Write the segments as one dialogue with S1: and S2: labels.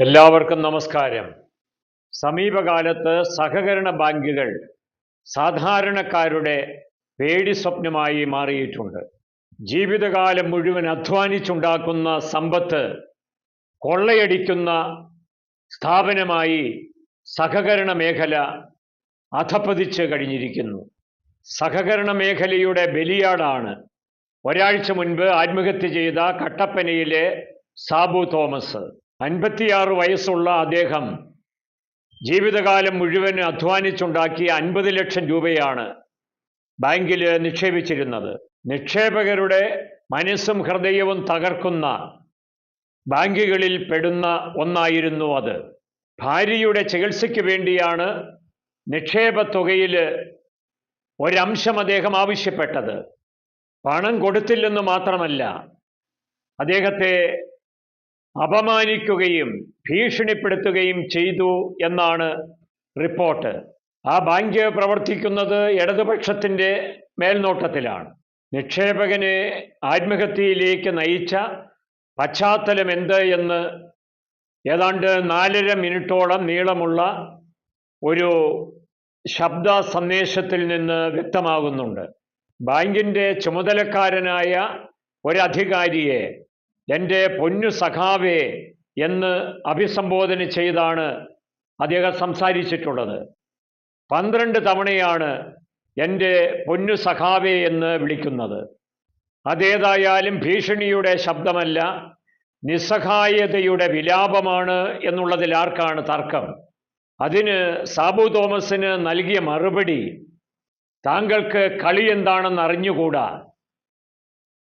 S1: എല്ലാവർക്കും നമസ്കാരം. സമീപകാലത്ത് സഹകരണ ബാങ്കുകൾ സാധാരണക്കാരുടെ പേടി സ്വപ്നമായി മാറിയിട്ടുണ്ട്. ജീവിതകാലം മുഴുവൻ അധ്വാനിച്ചുണ്ടാക്കുന്ന സമ്പത്ത് കൊള്ളയടിക്കുന്ന സ്ഥാപനമായി സഹകരണ മേഖല അധപ്പതിച്ച് കഴിഞ്ഞിരിക്കുന്നു. സഹകരണ മേഖലയുടെ ബലിയാടാണ്. ഒരാഴ്ച മുൻപ് ആത്മഹത്യ ചെയ്ത കട്ടപ്പനയിലെ സാബു തോമസ്. അൻപത്തിയാറ് വയസ്സുള്ള അദ്ദേഹം ജീവിതകാലം മുഴുവൻ അധ്വാനിച്ചുണ്ടാക്കിയ അൻപത് ലക്ഷം രൂപയാണ് ബാങ്കിൽ നിക്ഷേപിച്ചിരുന്നത്. നിക്ഷേപകരുടെ മനസ്സും ഹൃദയവും തകർക്കുന്ന ബാങ്കുകളിൽ പെടുന്ന ഒന്നായിരുന്നു അത്. ഭാര്യയുടെ ചികിത്സയ്ക്ക് വേണ്ടിയാണ് നിക്ഷേപ തുകയിൽ ഒരംശം അദ്ദേഹം ആവശ്യപ്പെട്ടത്. പണം കൊടുത്തില്ലെന്ന് മാത്രമല്ല അദ്ദേഹത്തെ അപമാനിക്കുകയും ഭീഷണിപ്പെടുത്തുകയും ചെയ്തു എന്നാണ് റിപ്പോർട്ട്. ആ ബാങ്ക് പ്രവർത്തിക്കുന്നത് ഇടതുപക്ഷത്തിന്റെ മേൽനോട്ടത്തിലാണ്. നിക്ഷേപകനെ ആത്മഹത്യയിലേക്ക് നയിച്ച പശ്ചാത്തലം എന്ത് എന്ന് ഏതാണ്ട് നാലര മിനിറ്റോളം നീളമുള്ള ഒരു ശബ്ദ സന്ദേശത്തിൽ നിന്ന് വ്യക്തമാകുന്നുണ്ട്. ബാങ്കിന്റെ ചുമതലക്കാരനായ ഒരധികാരിയെ എന്റെ പൊന്നു സഖാവേ എന്ന് അഭിസംബോധന ചെയ്താണ് അദ്ദേഹം സംസാരിച്ചിട്ടുള്ളത്. പന്ത്രണ്ട് തവണയാണ് എന്റെ പൊന്നു സഖാവേ എന്ന് വിളിക്കുന്നത്. അതേതായാലും ഭീഷണിയുടെ ശബ്ദമല്ല നിസ്സഹായതയുടെ വിലാപമാണ് എന്നുള്ളതിൽ ആർക്കാണ് തർക്കം? അതിന് സാബു തോമസിന് നൽകിയ മറുപടി താങ്കൾക്ക് കളി എന്താണെന്ന് അറിഞ്ഞുകൂടാ?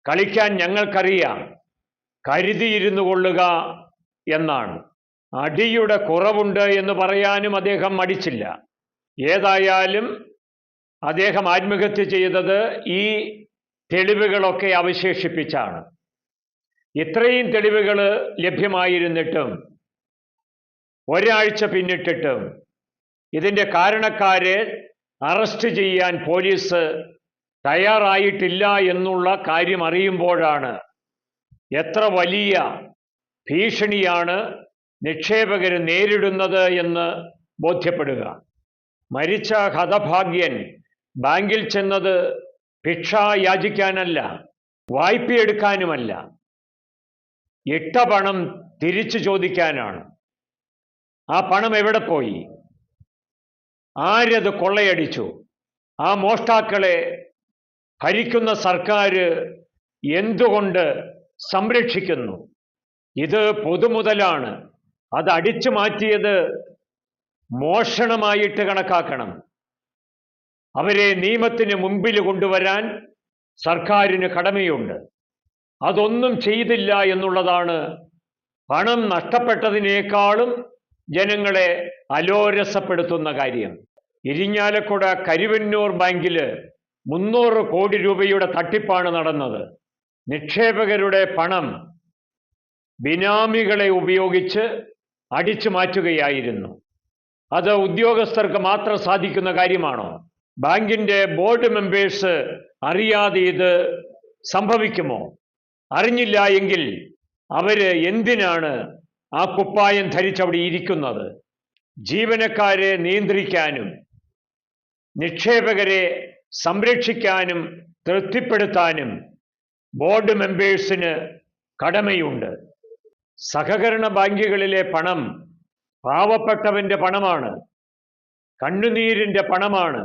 S1: കളിക്കാൻ ഞങ്ങൾക്കറിയാം. കരുതിയിരുന്നു കൊള്ളുക എന്നാണ്. അടിയുടെ കുറവുണ്ട് എന്ന് പറയാനും അദ്ദേഹം മടിച്ചില്ല. ഏതായാലും അദ്ദേഹം ആത്മഹത്യ ചെയ്തത് ഈ തെളിവുകളൊക്കെ അവശേഷിപ്പിച്ചാണ്. ഇത്രയും തെളിവുകൾ ലഭ്യമായിരുന്നിട്ടും ഒരാഴ്ച പിന്നിട്ടിട്ടും ഇതിന്റെ കാരണക്കാരെ അറസ്റ്റ് ചെയ്യാൻ പോലീസ് തയ്യാറായിട്ടില്ല എന്നുള്ള കാര്യം അറിയുമ്പോഴാണ് എത്ര വലിയ ഭീഷണിയാണ് നിക്ഷേപകർ നേരിടുന്നത് എന്ന് ബോധ്യപ്പെടുക. മരിച്ച ഹതഭാഗ്യൻ ബാങ്കിൽ ചെന്നത് ഭിക്ഷ യാചിക്കാനല്ല വായ്പയെടുക്കാനുമല്ല ഇട്ട പണം തിരിച്ചു ചോദിക്കാനാണ്. ആ പണം എവിടെ പോയി? ആരത് കൊള്ളയടിച്ചു? ആ മോഷ്ടാക്കളെ ഭരിക്കുന്ന സർക്കാർ എന്തുകൊണ്ട് സംരക്ഷിക്കുന്നു. ഇത് പൊതുമുതലാണ്. അത് അടിച്ചു മാറ്റിയത് മോഷണമായിട്ട് കണക്കാക്കണം. അവരെ നിയമത്തിന് മുമ്പിൽ കൊണ്ടുവരാൻ സർക്കാരിന് കടമയുണ്ട്. അതൊന്നും ചെയ്തില്ല എന്നുള്ളതാണ് പണം നഷ്ടപ്പെട്ടതിനേക്കാളും ജനങ്ങളെ അലോരസപ്പെടുത്തുന്ന കാര്യം. ഇരിഞ്ഞാലക്കുട കരുവന്നൂർ ബാങ്കിൽ മുന്നൂറ് കോടി രൂപയുടെ തട്ടിപ്പാണ് നടന്നത്. നിക്ഷേപകരുടെ പണം ബിനാമികളെ ഉപയോഗിച്ച് അടിച്ചു മാറ്റുകയായിരുന്നു. അത് ഉദ്യോഗസ്ഥർക്ക് മാത്രം സാധിക്കുന്ന കാര്യമാണോ? ബാങ്കിന്റെ ബോർഡ് മെമ്പേഴ്സ് അറിയാതെ ഇത് സംഭവിക്കുമോ? അറിഞ്ഞില്ല എങ്കിൽ അവർ എന്തിനാണ് ആ കുപ്പായം ധരിച്ചവിടെ ഇരിക്കുന്നത്? ജീവനക്കാരെ നിയന്ത്രിക്കാനും നിക്ഷേപകരെ സംരക്ഷിക്കാനും തൃപ്തിപ്പെടുത്താനും ബോർഡ് മെമ്പേഴ്സിന് കടമയുണ്ട്. സഹകരണ ബാങ്കുകളിലെ പണം പാവപ്പെട്ടവന്റെ പണമാണ്. കണ്ണുനീരിന്റെ പണമാണ്.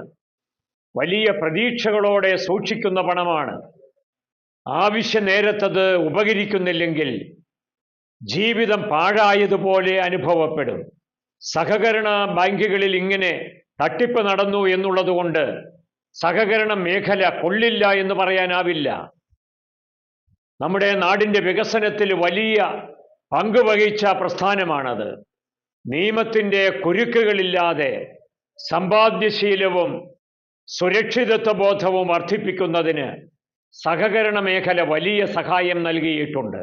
S1: വലിയ പ്രതീക്ഷകളോടെ സൂക്ഷിക്കുന്ന പണമാണ്. ആവശ്യ നേരത്തത് ഉപകരിക്കുന്നില്ലെങ്കിൽ ജീവിതം പാഴായതുപോലെ അനുഭവപ്പെടും. സഹകരണ ബാങ്കുകളിൽ ഇങ്ങനെ തട്ടിപ്പ് നടന്നു എന്നുള്ളതുകൊണ്ട് സഹകരണ മേഖല കൊള്ളില്ല എന്ന് പറയാനാവില്ല. നമ്മുടെ നാടിന്റെ വികസനത്തിൽ വലിയ പങ്കുവഹിച്ച പ്രസ്ഥാനമാണത്. നിയമത്തിന്റെ കുരുക്കുകളില്ലാതെ സമ്പാദ്യശീലവും സുരക്ഷിതത്വ ബോധവും വർദ്ധിപ്പിക്കുന്നതിന് സഹകരണ മേഖല വലിയ സഹായം നൽകിയിട്ടുണ്ട്.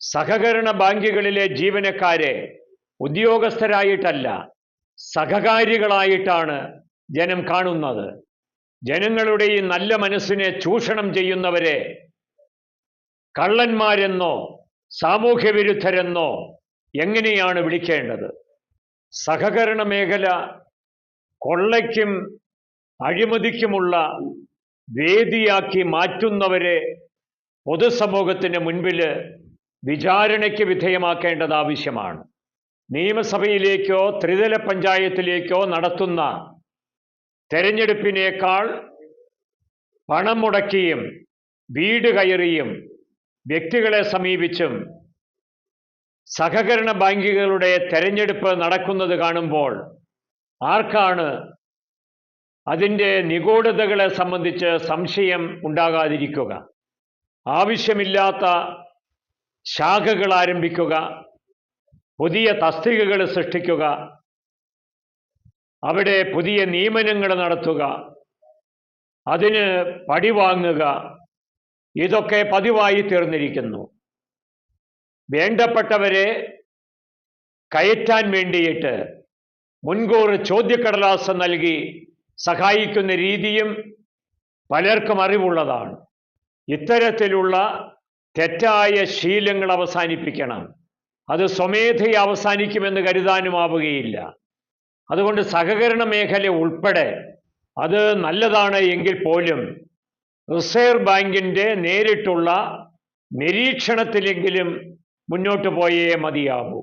S1: സഹകരണ ബാങ്കുകളിലെ ജീവനക്കാരെ ഉദ്യോഗസ്ഥരായിട്ടല്ല സഹകാരികളായിട്ടാണ് ജനം കാണുന്നത്. ജനങ്ങളുടെ ഈ നല്ല മനസ്സിനെ ചൂഷണം ചെയ്യുന്നവരെ കള്ളന്മാരെന്നോ സാമൂഹ്യ വിരുദ്ധരെന്നോ എങ്ങനെയാണ് വിളിക്കേണ്ടത്? സഹകരണ മേഖല കൊള്ളയ്ക്കും അഴിമതിക്കുമുള്ള വേദിയാക്കി മാറ്റുന്നവരെ പൊതുസമൂഹത്തിന് മുൻപിൽ വിചാരണയ്ക്ക് വിധേയമാക്കേണ്ടത് ആവശ്യമാണ്. നിയമസഭയിലേക്കോ ത്രിതല പഞ്ചായത്തിലേക്കോ നടത്തുന്ന തെരഞ്ഞെടുപ്പിനേക്കാൾ പണം മുടക്കിയും വീട് കയറിയും വ്യക്തികളെ സമീപിച്ചും സഹകരണ ബാങ്കുകളുടെ തെരഞ്ഞെടുപ്പ് നടക്കുന്നത് കാണുമ്പോൾ ആർക്കാണ് അതിന്റെ നിഗൂഢതകളെ സംബന്ധിച്ച് സംശയം ഉണ്ടാകാതിരിക്കുക? ആവശ്യമില്ലാത്ത ശാഖകൾ ആരംഭിക്കുക പുതിയ തസ്തികകൾ സൃഷ്ടിക്കുക അവിടെ പുതിയ നിയമനങ്ങൾ നടത്തുക അതിന് പടിവാങ്ങുക ഇതൊക്കെ പതിവായി തീർന്നിരിക്കുന്നു. വേണ്ടപ്പെട്ടവരെ കയറ്റാൻ വേണ്ടിയിട്ട് മുൻകൂർ ചോദ്യക്കടലാസ് നൽകി സഹായിക്കുന്ന രീതിയും പലർക്കും അറിവുള്ളതാണ്. ഇത്തരത്തിലുള്ള തെറ്റായ ശീലങ്ങൾ അവസാനിപ്പിക്കണം. അത് സ്വമേധയെ അവസാനിക്കുമെന്ന് കരുതാനുമാവുകയില്ല. അതുകൊണ്ട് സഹകരണ മേഖല ഉൾപ്പെടെ അത് നല്ലതാണ് എങ്കിൽ പോലും റിസർവ് ബാങ്കിന്റെ നേരിട്ടുള്ള നിരീക്ഷണത്തിലെങ്കിലും മുന്നോട്ട് പോയേ മതിയാവൂ